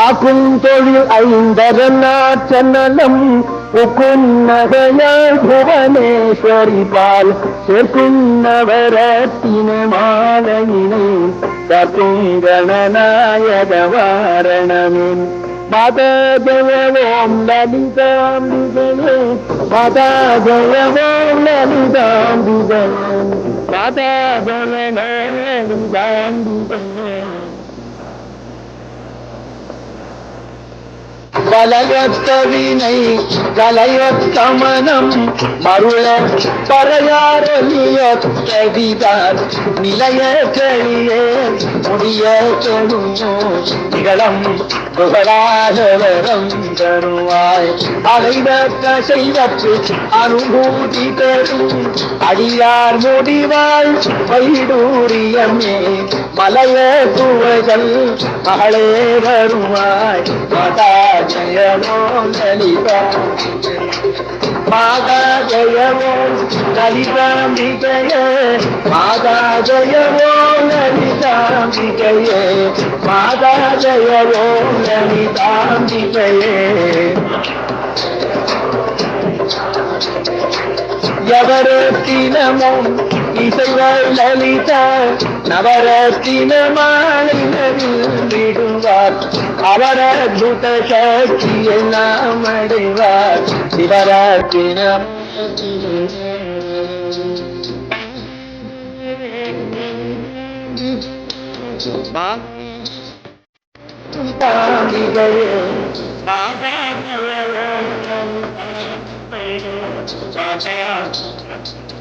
அகுந்தொழில் ஐந்தரநாச்சனம் ஐந்தரநாச்சனலம் உக்கும் நகையாள் புவனேஸ்வரி பால் சேர்க்கும் மாலையினை கற்கும் வாரணமின் மாதா ஜய ஓம் லலிதாம்பிகே மாதா ஜய ஓம் லலிதாம்பிகே மாதா கலையொத்த வினை கலையொத்த மனம் மருள பறையாரொலியத்ததிதார் நிலைய கழியே முடிய கெடுமோ நிகழம் புகழாதவரம் தருவாய் அலைவற்ற செய்வற்று அனுபூதி தரும் அடியார் முடிவாய் வைடூரியமே மலைய துவைகள் மகளே வருவாய். மாதா జయమో లలిత మాదా జయమో లలితాంబికయ మాదా జయమో లలితాంబికయ మాదా జయమో లలితాంబికయ எவரத்தினமும் இசைவர் லலித நவரத்தின மாளினரில் விடுவார் அவர் அத்புத சக்தி எல்லாம் அடைவார் சிவரத்தினம் But I